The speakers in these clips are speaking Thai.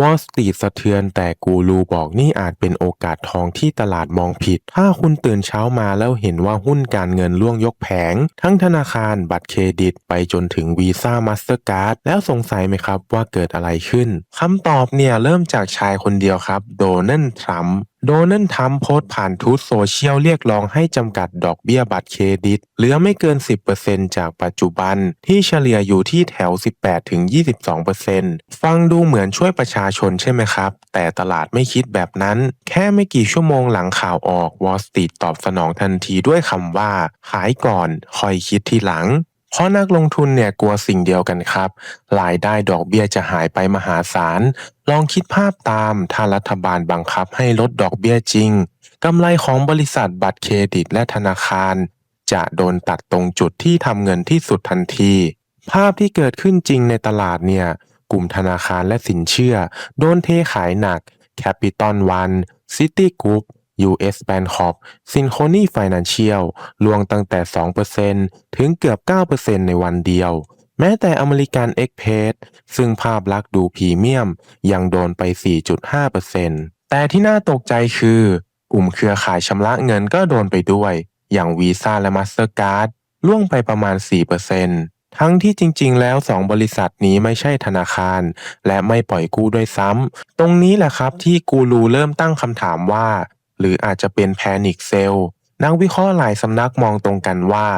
วอลสตรีทสะเทือนแต่กูรูบอกนี่อาจเป็นโอกาสทองที่ตลาดมองผิด ถ้าคุณตื่นเช้ามาแล้วเห็นว่าหุ้นการเงินล่วงยกแผง ทั้งธนาคารบัตรเครดิตไปจนถึงวีซ่ามาสเตอร์การ์ดแล้วสงสัยไหมครับว่าเกิดอะไรขึ้นคำตอบเนี่ยเริ่มจากชายคนเดียวครับ โดนัลด์ทรัมป์ โดนัลด์ทรัมป์โพสต์ผ่านทูตโซเชียลเรียกร้องให้จำกัดดอกเบี้ยบัตรเครดิตเหลือไม่เกิน 10%จากปัจจุบันที่เฉลี่ยอยู่ที่แถว 18-22%ฟังดูเหมือนช่วยประชาชนใช่ไหมครับ แต่ตลาดไม่คิดแบบนั้น แค่ไม่กี่ชั่วโมงหลังข่าวออกวอลสตรีทตอบสนองทันทีด้วยคำว่า ขายก่อนคอยคิดทีหลัง เพราะนักลงทุนเนี่ยกลัวสิ่งเดียวกันครับ รายได้ดอกเบี้ยจะหายไปมหาศาล ลองคิดภาพตามถ้ารัฐบาลบังคับให้ลดดอกเบี้ยจริงกำไรของบริษัทบัตรเครดิตและธนาคาร จะโดนตัดตรงจุดที่ทำเงินที่สุดทันที ภาพที่เกิดขึ้นจริงในตลาดเนี่ย กลุ่มธนาคารและสินเชื่อ โดนเทขายหนัก Capital One City Group US Bancorp Synchrony Financial ลวงตั้งแต่ 2%ถึงเกือบ 9%ในวันเดียว แม้แต่อเมริกันเอ็กเพสซึ่งภาพลักษณ์ดูพรีเมียม ยังโดนไป 4.5%แต่ที่น่าตกใจคือ กลุ่มเครือข่ายชำระเงินก็โดนไปด้วย อย่างวีซ่าและมาสเตอร์การ์ดล่วงไปประมาณ 4%ทั้งที่จริงๆ แล้ว2บริษัทนี้ไม่ใช่ธนาคาร และไม่ปล่อยกู้ด้วยซ้ำ ตรงนี้แหละครับที่กูรูเริ่มตั้งคำถามว่า หรืออาจจะเป็นแพนิคเซลนักวิเคราะห์หลายสำนักมองตรงกันว่า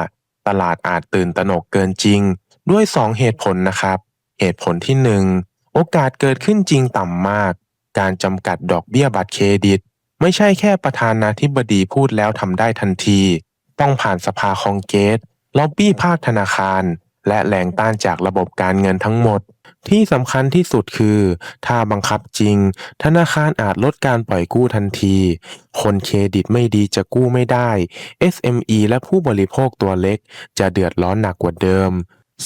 ตลาดอาจตื่นตระหนกเกินจริง ด้วย 2 เหตุผลนะครับ เหตุผลที่ 1 โอกาสเกิดขึ้นจริงต่ำมาก การจำกัดดอกเบี้ยบัตรเครดิต ไม่ใช่แค่ประธานาธิบดีพูดแล้วทำได้ทันที ต้องผ่านสภาคองเกรสล็อบบี้ภาคธนาคาร และแรงต้านจากระบบการเงินทั้งหมด ที่สำคัญที่สุดคือ ถ้าบังคับจริง ธนาคารอาจลดการปล่อยกู้ทันที คนเครดิตไม่ดีจะกู้ไม่ได้ SME และผู้บริโภคตัวเล็ก จะเดือดร้อนหนักกว่าเดิม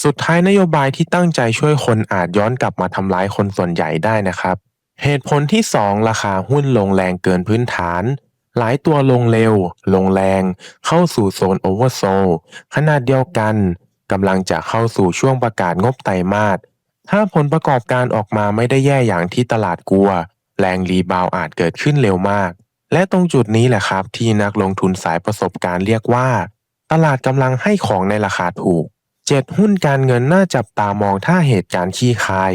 สุดท้ายนโยบายที่ตั้งใจช่วยคนอาจย้อนกลับมาทำร้ายคนส่วนใหญ่ได้นะครับ เหตุผลที่ 2 ราคาหุ้นลงแรงเกินพื้นฐานหลายตัวลงเร็ว ลงแรง เข้าสู่โซนโอเวอร์โซลขนาดเดียวกัน กำลังจะเข้าสู่ช่วงประกาศงบไตรมาส ถ้าผลประกอบการออกมาไม่ได้แย่อย่างที่ตลาดกลัว แรงรีบาวอาจเกิดขึ้นเร็วมาก และตรงจุดนี้แหละครับที่นักลงทุนสายประสบการณ์เรียกว่า ตลาดกำลังให้ของในราคาถูกเจ็ดหุ้นการเงินน่าจับตามองถ้าเหตุการณ์ขี้คาย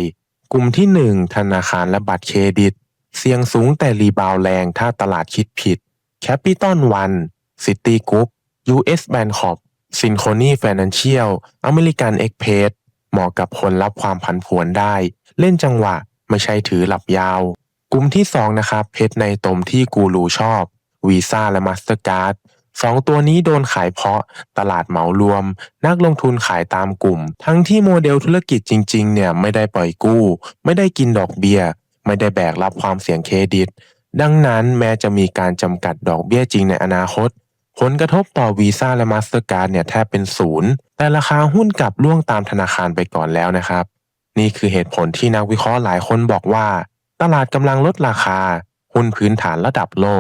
กลุ่มที่ 1 ธนาคารและบัตรเครดิต เสี่ยงสูงแต่รีบาวแรงถ้าตลาดคิดผิด Capital One City Group US Bancorp Synchrony Financial American Express เหมาะกับคนรับความผันผวนได้ เล่นจังหวะไม่ใช่ถือหลับยาว กลุ่มที่ 2 นะครับ เพชรในตมที่กูรูชอบวีซ่าและมาสเตอร์การ์ดสองตัวนี้โดนขายเพราะตลาดเหมารวม นักลงทุนขายตามกลุ่ม ทั้งที่โมเดลธุรกิจจริงๆ เนี่ยไม่ได้ปล่อยกู้ ไม่ได้กินดอกเบี้ย ไม่ได้แบกรับความเสี่ยงเครดิต ดังนั้นแม้จะมีการจำกัดดอกเบี้ยจริงในอนาคต ผลกระทบต่อวีซ่าและมาสเตอร์การ์ดเนี่ยแทบเป็นศูนย์แต่ราคาหุ้นกลับล่วงตามธนาคารไปก่อนแล้วนะครับ นี่คือเหตุผลที่นักวิเคราะห์หลายคนบอกว่า ตลาดกำลังลดราคาหุ้นพื้นฐานระดับโลก